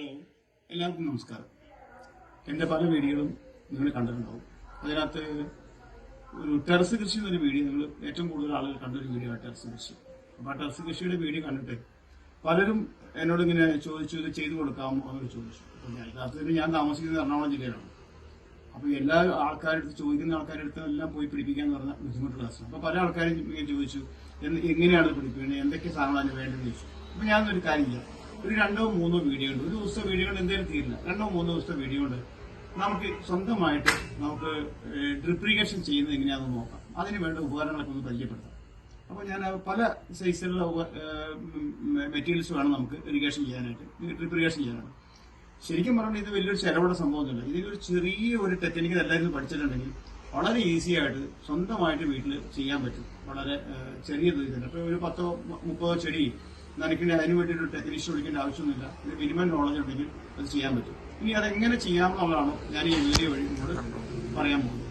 എല്ലാവർക്കും നമസ്കാരം. എന്റെ പല വീഡിയോകളും നിങ്ങൾ കണ്ടിട്ടുണ്ടാവും. അതിനകത്ത് ഒരു ടെറസ് കൃഷി എന്നൊരു വീഡിയോ നിങ്ങൾ ഏറ്റവും കൂടുതൽ ആളുകൾ കണ്ടൊരു വീഡിയോ ആണ് ടെറസ് കൃഷി. അപ്പോൾ ആ ടെറസ് കൃഷിയുടെ വീഡിയോ കണ്ടിട്ട് പലരും എന്നോട് ഇങ്ങനെ ചോദിച്ചു ഇത് ചെയ്തു കൊടുക്കാമോ? എന്നൊരു ചോദിച്ചു. അപ്പോൾ ഞാൻ യഥാർത്ഥത്തിൽ ഞാൻ താമസിക്കുന്നത് എറണാകുളം ജില്ലയിലാണ്. അപ്പോൾ എല്ലാ ആൾക്കാരുടെ അടുത്ത് ചോദിക്കുന്ന ആൾക്കാരുടെ അടുത്ത് എല്ലാം പോയി പിടിപ്പിക്കാന്ന് പറഞ്ഞ ബുദ്ധിമുട്ടുള്ള അവസ്ഥ അപ്പോൾ പല ആൾക്കാരും ചോദിച്ചു എങ്ങനെയാണ് പിടിപ്പിക്കുന്നത് എന്തൊക്കെ സാധനങ്ങളാണ് വേണ്ടതെന്ന് ചോദിച്ചു. അപ്പോൾ ഞാനൊരു കാര്യം ചെയ്യാം. ഒരു രണ്ടോ മൂന്നോ വീഡിയോ ഉണ്ട്. ഒരു ദിവസത്തെ വീഡിയോ കൊണ്ട് എന്തായാലും തീരില്ല. രണ്ടോ മൂന്നോ ദിവസത്തെ വീഡിയോ ഉണ്ട് നമുക്ക് സ്വന്തമായിട്ട് നമുക്ക് ഡ്രിപ്പ് ഇറിഗേഷൻ ചെയ്യുന്നത് എങ്ങനെയാണെന്ന് നോക്കാം. അതിന് വേണ്ട ഉപകരണങ്ങളൊക്കെ ഒന്ന് പരിചയപ്പെടുത്താം. അപ്പോൾ ഞാൻ പല സൈസിലുള്ള മെറ്റീരിയൽസ് വേണം നമുക്ക് ഇറിഗേഷൻ ചെയ്യാനായിട്ട് ഡ്രിപ്പ് ഇറിഗേഷൻ ചെയ്യാനായിട്ട്. ശരിക്കും പറഞ്ഞാൽ ഇത് വലിയൊരു ചെലവുള്ള സംഭവമൊന്നുമില്ല. ഇതിലൊരു ചെറിയ ഒരു ടെക്നിക്ക് എല്ലാവരും പഠിച്ചിട്ടുണ്ടെങ്കിൽ വളരെ ഈസി ആയിട്ട് സ്വന്തമായിട്ട് വീട്ടിൽ ചെയ്യാൻ പറ്റും. വളരെ ചെറിയ രീതിയിൽ അപ്പോൾ ഒരു പത്തോ മുപ്പതോ ചെടി നനയ്ക്കേണ്ട അതിന് വേണ്ടിയിട്ട് ഒരു ടെക്നീഷ്യൻ വിളിക്കേണ്ട ആവശ്യമൊന്നുമില്ല. ഇത് മിനിമം നോളജ് ഉണ്ടെങ്കിൽ അത് ചെയ്യാൻ പറ്റും. ഇനി അതെങ്ങനെ ചെയ്യാമെന്നുള്ളതാണ് ഞാൻ ഈ വീഡിയോ വഴി നിങ്ങളോട് പറയാൻ പോകുന്നത്.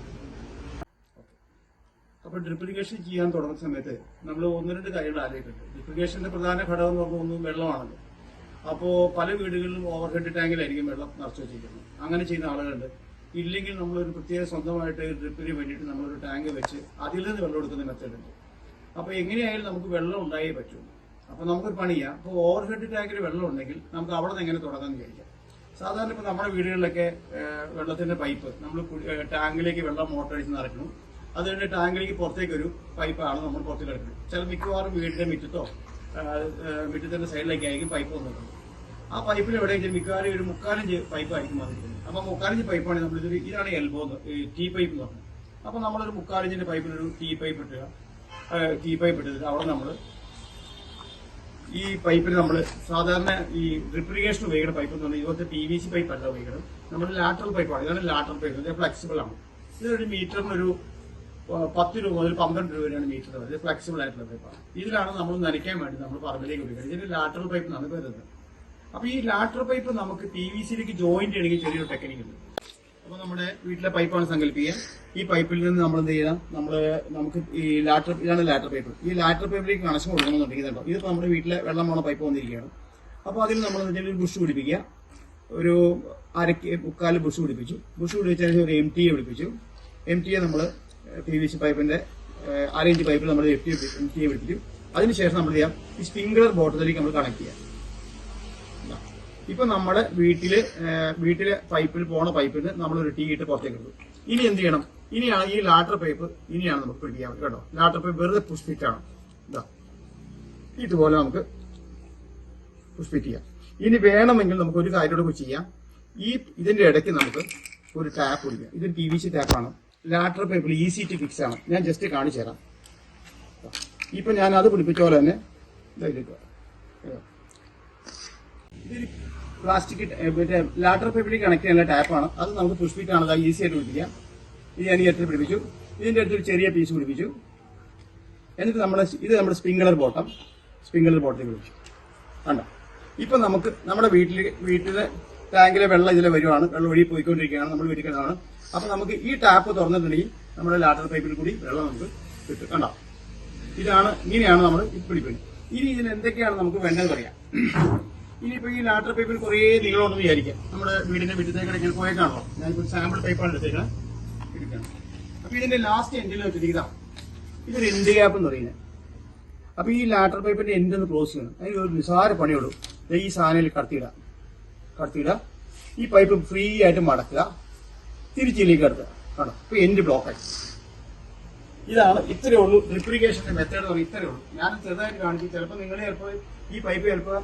അപ്പോൾ ഡ്രിപ്ലിക്കേഷൻ ചെയ്യാൻ തുടങ്ങുന്ന സമയത്ത് നമ്മൾ ഒന്ന് രണ്ട് കാര്യങ്ങൾ ആലോചിക്കുന്നുണ്ട് ഡ്രിപ്ലിക്കേഷന്റെ പ്രധാന ഘടകം എന്ന് പറഞ്ഞു വെള്ളമാണല്ലോ അപ്പോൾ പല വീടുകളിലും ഓവർഹെഡ് ടാങ്കിലായിരിക്കും വെള്ളം നിറച്ചു വെച്ചിരിക്കുന്നത്. അങ്ങനെ ചെയ്യുന്ന ആളുകളുണ്ട്. ഇല്ലെങ്കിൽ നമ്മളൊരു പ്രത്യേക സ്വന്തമായിട്ട് ഡ്രിപ്പിന് വേണ്ടിയിട്ട് നമ്മളൊരു ടാങ്ക് വെച്ച് അതിൽ നിന്ന് വെള്ളം എടുക്കുന്ന മെത്തേഡ് ഉണ്ട്. അപ്പോൾ എങ്ങനെയായാലും നമുക്ക് വെള്ളം ഉണ്ടായേ പറ്റൂ. അപ്പോൾ നമുക്കൊരു പണി ചെയ്യാം അപ്പോൾ ഓവർ ഹെഡ് ടാങ്കിൽ വെള്ളം ഉണ്ടെങ്കിൽ നമുക്ക് അവിടെ നിന്ന് എങ്ങനെ തുടങ്ങാൻ വിചാരിക്കാം സാധാരണ ഇപ്പോൾ നമ്മുടെ വീടുകളിലൊക്കെ വെള്ളത്തിന്റെ പൈപ്പ് നമ്മൾ ടാങ്കിലേക്ക് വെള്ളം മോട്ടർ നിറയ്ക്കണം അത് കഴിഞ്ഞ് ടാങ്കിലേക്ക് പുറത്തേക്ക് ഒരു പൈപ്പാണ് നമ്മൾ പുറത്തേക്ക് എടുക്കുന്നത്. ചില മിക്കവാറും വീടിന്റെ മുറ്റത്തോ മുറ്റത്തിന്റെ സൈഡിലേക്ക് ആയിരിക്കും പൈപ്പ് വന്നിട്ടുണ്ട് ആ പൈപ്പിൽ എവിടെയെങ്കിലും മിക്കവാറും ഒരു മുക്കാലഞ്ച് പൈപ്പ് ആയിരിക്കും വന്നിരിക്കുന്നത് അപ്പൊ മുക്കാലഞ്ച് പൈപ്പാണ് നമ്മൾ ഇതൊരു ഇതാണ് എൽബോ ടീ പൈപ്പ് എന്ന് പറഞ്ഞത്. അപ്പൊ നമ്മളൊരു മുക്കാലഞ്ചിന്റെ പൈപ്പിലൊരു ടീ പൈപ്പ് ഇട്ടുക ടീ പൈപ്പ് ഇട്ടിട്ട് അവിടെ നമ്മൾ ഈ പൈപ്പിൽ നമ്മൾ സാധാരണ ഈ റിപ്രിഗേഷൻ ഉപയോഗിക്കുന്ന പൈപ്പ് എന്ന് പറഞ്ഞാൽ ഇതുപോലത്തെ പി വി സി പൈപ്പ് അല്ല ഉപയോഗിക്കുന്നത്. നമ്മൾ ലാറ്ററൽ പൈപ്പാണ് ഇതാണ് ലാറ്ററൽ പൈപ്പ് ഇത് ഫ്ലെക്സിബിൾ ആണ്. ഇതൊരു മീറ്ററിന് ഒരു ആ, പത്ത് രൂപ മുതൽ പന്ത്രണ്ട് രൂപ വരെയാണ് മീറ്റർ ഇത് ഫ്ലെക്സിബിൾ ആയിട്ടുള്ള പൈപ്പാണ് ഇതിലാണ് നമ്മൾ നനയ്ക്കാൻ വേണ്ടി നമ്മൾ പറമ്പിലേക്ക് ഉപയോഗിക്കുന്നത്. ഇതിന് ലാറ്ററൽ പൈപ്പ് എന്നാണ് വരുന്നത് അപ്പൊ ഈ ലാറ്ററൽ പൈപ്പ് നമുക്ക് പി വി സിയിലേക്ക് ജോയിന്റ് ചെയ്യണമെങ്കിൽ ചെറിയൊരു ടെക്നിക്ക് ഉണ്ട് അപ്പൊ നമ്മുടെ വീട്ടിലെ പൈപ്പാണ് സങ്കല്പിക്കുക. ഈ പൈപ്പിൽ നിന്ന് നമ്മൾ എന്ത് ചെയ്യണം നമ്മൾ നമുക്ക് ഈ ലാറ്റർ ഇതാണ് ലാറ്റർ പൈപ്പ് ഈ ലാറ്റർ പൈപ്പിലേക്ക് കണക്ഷൻ കൊടുക്കണമെന്നുണ്ടെങ്കിൽ ഇതുണ്ടോ? ഇതിപ്പോ നമ്മുടെ വീട്ടിലെ വെള്ളം പോണ പൈപ്പ് വന്നിരിക്കുകയാണ്. അപ്പോൾ അതിൽ നമ്മൾ ഒരു ബുഷ് പിടിപ്പിക്കുക. ഒരു അരക്ക് മുക്കാൽ ബുഷ് പിടിപ്പിച്ചു. ബുഷ് പിടിപ്പിച്ചതിന് ഒരു എം ടി എ പിടിപ്പിച്ചു. എം ടി എ നമ്മൾ പി വി സി പൈപ്പിന്റെ അര ഇഞ്ച് പൈപ്പിൽ നമ്മൾ എം ടി എം പിടിപ്പിച്ചു. അതിനുശേഷം നമ്മൾ ചെയ്യാം ഈ സ്പ്രിംഗ്ലർ ബോട്ടത്തിലേക്ക് നമ്മൾ കണക്ട് ചെയ്യാം. ഇപ്പൊ നമ്മുടെ വീട്ടിൽ വീട്ടിലെ പൈപ്പിൽ പോണ പൈപ്പിൽ നിന്ന് നമ്മൾ ഒരു ടീ ഇട്ട് പുറത്തേക്ക് ഇട്ടു. ഇനി എന്ത് ചെയ്യണം? ഇനിയാണ് ഈ ലാറ്റർ പൈപ്പ് ഇനിയാണ് നമുക്ക് പിടിക്കാൻ കേട്ടോ. ലാറ്റർ പൈപ്പ് വെറുതെ പുഷ്പിറ്റാണ് ഇതാ. ഇതുപോലെ നമുക്ക് പുഷ്പിറ്റ് ചെയ്യാം. ഇനി വേണമെങ്കിൽ നമുക്ക് ഒരു കാര്യം കൂടെ ചെയ്യാം. ഈ ഇതിന്റെ ഇടയ്ക്ക് നമുക്ക് ഒരു ടാപ്പ് കുടിക്കാം. ഇതൊരു പി വി സി ടാപ്പാണ് ലാറ്റർ പൈപ്പിൽ ഈസി ടു ഫിക്സ് ആണ്. ഞാൻ ജസ്റ്റ് കാണിച്ചു തരാം. ഇപ്പൊ ഞാൻ അത് പിടിപ്പിച്ച പോലെ തന്നെ ഇതായിട്ട്. ഇതാ. പ്ലാസ്റ്റിക് മറ്റേ ലാറ്റർ പൈപ്പിലേക്ക് കണക്ട് ചെയ്യാനുള്ള ടാപ്പാണ് അത് നമുക്ക് പുഷ്പിക്കാണ് അത് ഈസി ആയിട്ട് പിടിപ്പിക്കാം. ഇത് ഞാൻ ഈ അടുത്ത് പിടിപ്പിച്ചു. ഇതിന്റെ അടുത്തൊരു ചെറിയ പീസ് പിടിപ്പിച്ചു. എന്നിട്ട് നമ്മൾ ഇത് നമ്മുടെ സ്പ്രിംഗ്ലർ ബോട്ടം. സ്പ്രിംഗ്ലർ ബോട്ടത്തിൽ പിടിപ്പിച്ചു. കണ്ടോ? ഇപ്പം നമുക്ക് നമ്മുടെ വീട്ടിൽ വീട്ടിലെ ടാങ്കിലെ വെള്ളം ഇതിലെ വരുവാണ്. വെള്ളം ഒഴുകി പോയിക്കൊണ്ടിരിക്കുകയാണ്. നമ്മൾ വീട്ടിൽ കിടന്നാണ്. അപ്പം നമുക്ക് ഈ ടാപ്പ് തുറന്നിട്ടുണ്ടെങ്കിൽ നമ്മുടെ ലാറ്റർ പൈപ്പിൽ കൂടി വെള്ളം നമുക്ക് കിട്ടും. കണ്ടോ? ഇതാണ് ഇങ്ങനെയാണ് നമ്മൾ പിടിപ്പിക്കുന്നത്. ഇനി ഇതിൽ എന്തൊക്കെയാണ് നമുക്ക് വേണ്ടത് പറയാം. ഇനിയിപ്പോ ഈ ലാട്ടർ പൈപ്പിൽ കുറേ നീളമുണ്ടെന്ന് വിചാരിക്കാം. നമ്മുടെ വീടിന്റെ വീട്ടിലേക്ക് ഇങ്ങനെ പോയേക്കാണല്ലോ ഞാനിപ്പോ സാമ്പിൾ പൈപ്പാണ് എടുത്തേക്കുന്നത് എടുക്കണം അപ്പൊ ഇതിന്റെ ലാസ്റ്റ് എൻഡിൽ വെച്ചിരിക്കുന്നതാണ് ഇതൊരു എൻഡ് ഗ്യാപ്പ് എന്ന് പറയുന്നത്. അപ്പൊ ഈ ലാട്ടർ പൈപ്പിന്റെ എൻഡ് ഒന്ന് ക്ലോസ് ചെയ്യണം. അതിന് ഒരു നിസാര പണിയുള്ളൂ. ഈ സാധനയിൽ കടത്തിയിടാം. കടത്തിയിടാം. ഈ പൈപ്പ് ഫ്രീ ആയിട്ട് മടക്കുക. തിരിച്ചിലേക്ക് കടത്തുക. കാണോ ഇപ്പൊ എൻഡ് ബ്ലോക്കായി ഇതാണ് ഇത്രയേ ഉള്ളൂ. ഡ്രിപ്രിഗേഷന്റെ മെത്തേഡ് ഇത്രയേ ഉള്ളൂ. ഞാൻ ചെറുതായിട്ട് കാണിച്ചു ചിലപ്പോൾ നിങ്ങൾ ചിലപ്പോൾ ഈ പൈപ്പ് ചിലപ്പോൾ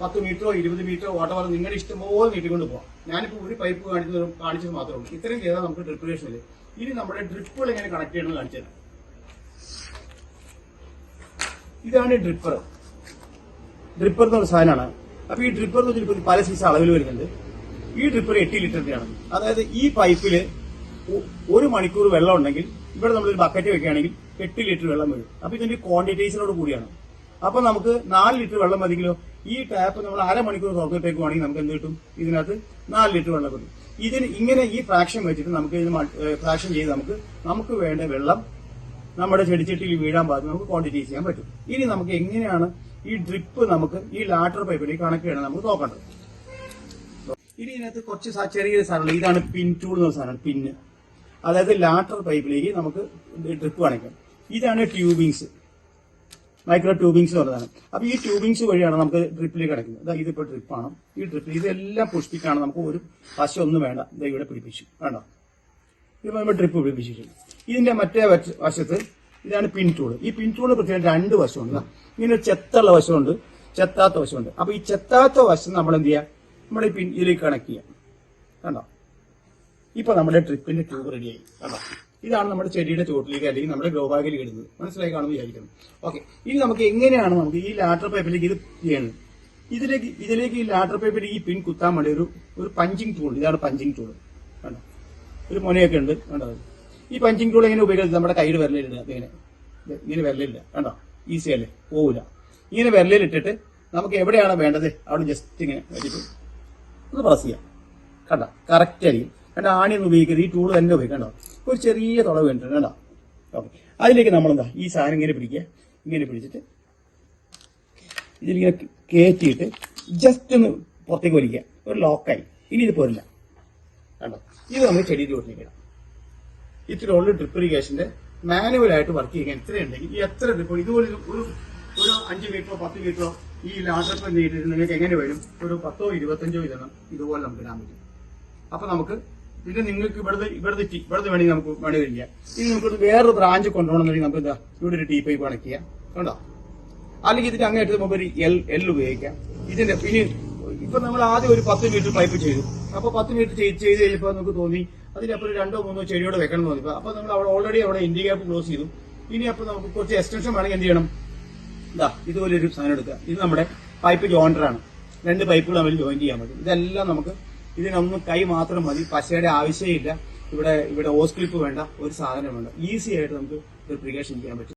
പത്ത് മീറ്ററോ ഇരുപത് മീറ്ററോ ഓട്ടവർ നിങ്ങളുടെ ഇഷ്ടംപോലെ നീട്ടിക്കൊണ്ട് പോകാം ഞാനിപ്പോൾ ഒരു പൈപ്പ് കാണിച്ചത് കാണിച്ചത് മാത്രമേ ഉള്ളൂ. ഇത്രയും ചെയ്താൽ നമുക്ക് ഇല്ല? ഇനി നമ്മുടെ ഡ്രിപ്പുകൾ എങ്ങനെ കണക്ട് ചെയ്യണമെന്ന് കാണിച്ചു തരാം. ഇതാണ് ഡ്രിപ്പർ ഡ്രിപ്പർ എന്ന് പറഞ്ഞ സാധനമാണ്. അപ്പൊ ഈ ഡ്രിപ്പർ എന്ന് വെച്ചാൽ പല സൈസ് അളവിൽ വരുന്നുണ്ട്. ഈ ഡ്രിപ്പർ എട്ട് ലിറ്ററിന്റെയാണ് അതായത് ഈ പൈപ്പിൽ ഒരു മണിക്കൂർ വെള്ളം ഉണ്ടെങ്കിൽ ഇവിടെ നമ്മളൊരു ബക്കറ്റ് വെക്കുകയാണെങ്കിൽ എട്ട് ലിറ്റർ വെള്ളം വരും. അപ്പൊ ഇതിന്റെ ക്വാണ്ടിറ്റീസിനോട് കൂടിയാണ്. അപ്പൊ നമുക്ക് നാല് ലിറ്റർ വെള്ളം മതിയെങ്കിലോ? ഈ ടാപ്പ് നമ്മൾ അരമണിക്കൂർ തുറന്നിട്ടേക്കുവാണെങ്കിൽ നമുക്ക് എന്ത് കിട്ടും? ഇതിനകത്ത് നാല് ലിറ്റർ വെള്ളം കിട്ടും. ഇതിന് ഇങ്ങനെ ഈ ഫ്രാക്ഷൻ വെച്ചിട്ട് നമുക്ക് ഇതിന് ഫ്രാക്ഷൻ ചെയ്ത് നമുക്ക് നമുക്ക് വേണ്ട വെള്ളം നമ്മുടെ ചെടിച്ചട്ടിയിൽ വീഴാൻ പാകത്തിന് നമുക്ക് ക്വാണ്ടിറ്റി ചെയ്യാൻ പറ്റും. ഇനി നമുക്ക് എങ്ങനെയാണ് ഈ ഡ്രിപ്പ് നമുക്ക് ഈ ലാറ്റർ പൈപ്പിലേക്ക് കണക്ട് നമുക്ക് നോക്കേണ്ടത്. ഇനി ഇതിനകത്ത് കുറച്ച് ചെറിയ സാധനങ്ങൾ ഇതാണ് പിൻ ടൂൾ എന്ന സാധനം പിന്ന് അതായത് ലാറ്റർ പൈപ്പിലേക്ക് നമുക്ക് ഡ്രിപ്പ് കാണിക്കാം. ഇതാണ് ട്യൂബിങ്സ് മൈക്രോ ട്യൂബിങ്സ് എന്ന് പറയുന്നത് അപ്പൊ ഈ ട്യൂബിങ്സ് വഴിയാണ് നമുക്ക് ഡ്രിപ്പിലേക്ക് കിടക്കുന്നത് ഇതാ ഇതിപ്പോ ഡ്രിപ്പാണ് ഈ ഡ്രിപ്പ് ഇതെല്ലാം പുഷ്പിക്കാണ്. നമുക്ക് ഒരു വശം ഒന്നും വേണ്ട. ഇതാ ഇവിടെ പിടിപ്പിച്ചു. വേണ്ട ഇത് നമ്മൾ ഡ്രിപ്പ് പിടിപ്പിച്ചിട്ടുണ്ട്. ഇതിന്റെ മറ്റേ വശ- വശത്ത് ഇതാണ് പിൻ ടൂൾ ഈ പിൻ ടൂൾ പ്രത്യേകം രണ്ട് വശമുണ്ട്. ഇങ്ങനെ ചെത്തുള്ള വശമുണ്ട്. ചെത്താത്ത വശമുണ്ട്. അപ്പൊ ഈ ചെത്താത്ത വശം നമ്മൾ എന്ത് ചെയ്യാം? നമ്മൾ ഈ പിൻ ഇതിലേക്ക് കണക്ട് ചെയ്യാം. കണ്ടോ? ഇപ്പൊ നമ്മുടെ ട്രിപ്പിന്റെ ട്യൂബ് റെഡിയായി കണ്ടോ? ഇതാണ് നമ്മുടെ ചെടിയുടെ ചോട്ടിലേക്ക് അല്ലെങ്കിൽ നമ്മുടെ ഗ്രോ ഇടുന്നത്. മനസ്സിലായി കാണുമെന്ന് വിചാരിക്കുന്നു. ഓക്കെ ഇനി നമുക്ക് എങ്ങനെയാണ് നമുക്ക് ഈ ലാറ്റർ പൈപ്പിലേക്ക് ഇത് ചെയ്യുന്നത് ഇതിലേക്ക് ഇതിലേക്ക് ഈ ലാറ്റർ പൈപ്പിലേക്ക് ഈ പിൻ കുത്താൻ വേണ്ടി ഒരു ഒരു പഞ്ചിങ് ടൂൾ ഇതാണ് പഞ്ചിങ് ടൂൾ കണ്ടോ? ഒരു മുനയൊക്കെ ഉണ്ട്. കണ്ടോ? ഈ പഞ്ചിങ് ടൂൾ എങ്ങനെ ഉപയോഗിക്കുന്നത് നമ്മുടെ കയ്യിൽ വിരലിടുക ഇങ്ങനെ. ഇങ്ങനെ വിരലില്ല കണ്ടോ? ഈസി അല്ലേ? പോവില്ല. ഇങ്ങനെ വിരലിലിട്ടിട്ട് നമുക്ക് എവിടെയാണ് വേണ്ടത്? അവിടെ ജസ്റ്റ് ഇങ്ങനെ വെച്ചിട്ട് ഒന്ന് പ്രസ് ചെയ്യാം. കണ്ടോ? കറക്റ്റ് ആയിരിക്കും. കണ്ടോ? ആണിയൊന്നും ഉപയോഗിക്കരുത്. ഈ ടൂൾ തന്നെ ഉപയോഗിക്കാം കണ്ടോ ഒരു ചെറിയ തുളവ് വേണ്ടിട്ടുണ്ട് കണ്ടോ? ഓക്കെ. അതിലേക്ക് നമ്മളെന്താ ഈ സാധനം ഇങ്ങനെ പിടിക്കുക. ഇങ്ങനെ പിടിച്ചിട്ട് ഇതിലിങ്ങനെ കയറ്റിയിട്ട് ജസ്റ്റ് ഒന്ന് പുറത്തേക്ക് വലിക്കുക. ഒരു ലോക്കായി ഇനി ഇത് പോരില്ല. കണ്ടോ? ഇത് നമ്മൾ ചെടിയിൽ കൊടുത്തിരിക്കണം ഇത്തിരി ഇത്ര ഉള്ള ഡ്രിപ്പ് ഇറിഗേഷന്റെ മാനുവൽ ആയിട്ട് വർക്ക് ചെയ്യാൻ ഉണ്ടെങ്കിൽ ഈ എത്ര ഡ്രിപ്പ് ഇതുപോലെ ഒരു- ഒരു അഞ്ച് മീറ്ററോ പത്ത് മീറ്ററോ ഈ ലാഡ്രപ്പ് നീട്ടിട്ട് നിങ്ങൾക്ക് എങ്ങനെ വരും ഒരു പത്തോ ഇരുപത്തഞ്ചോ ഇതെണ്ണം ഇതുപോലെ നമുക്ക് ഇടാൻ പറ്റും. അപ്പൊ നമുക്ക് പിന്നെ നിങ്ങൾക്ക് ഇവിടുത്തെ ഇവിടുത്തെ ടി- ഇവിടുത്തെ വേണമെങ്കിൽ നമുക്ക് വേണമെങ്കിൽ ചെയ്യാം. ഇനി നമുക്ക് വേറൊരു ബ്രാഞ്ച് കൊണ്ടുപോകണമെന്നുണ്ടെങ്കിൽ നമുക്ക് എന്താ ഇവിടെ ഒരു ടി പൈപ്പ് കണക്ട് ചെയ്യാം. കണ്ടോ? അല്ലെങ്കിൽ ഇതിന്റെ അങ്ങേറ്റത്ത് നമുക്ക് ഒരു എൽ എൽ ഉപയോഗിക്കാം. ഇതിന്റെ ഇനി ഇപ്പൊ നമ്മൾ ആദ്യം ഒരു പത്ത് മീറ്റർ പൈപ്പ് ചെയ്തു. അപ്പൊ പത്ത് മീറ്റർ ചെയ്ത് ചെയ്ത് കഴിഞ്ഞപ്പോൾ നമുക്ക് തോന്നി അതിനപ്പോൾ രണ്ടോ മൂന്നോ ചെടിയോടെ വെക്കണം എന്ന് തോന്നി. അപ്പൊ നമ്മൾ അവിടെ ഓൾറെഡി അവിടെ ഇന്ത്യ ഗ്യാപ്പ് ക്ലോസ് ചെയ്തു. ഇനി അപ്പൊ നമുക്ക് കുറച്ച് എക്സ്റ്റൻഷൻ വേണമെങ്കിൽ എന്ത് ചെയ്യണം? ഇതാ ഇതുപോലെ ഒരു സാധനം എടുക്കുക ഇത് നമ്മുടെ പൈപ്പ് ജോയിന്ററാണ് രണ്ട് പൈപ്പുകൾ നമ്മൾ ജോയിന്റ് ചെയ്യാൻ പറ്റും. ഇതെല്ലാം നമുക്ക് ഇതിനൊന്നും കൈ മാത്രം മതി. പശയുടെ ആവശ്യമില്ല. ഇവിടെ ഇവിടെ ഓസ്ക്ലിപ്പ് വേണ്ട. ഒരു സാധനം വേണ്ട ഈസി ആയിട്ട് നമുക്ക് റിപ്ലിക്കേഷൻ ചെയ്യാൻ പറ്റും.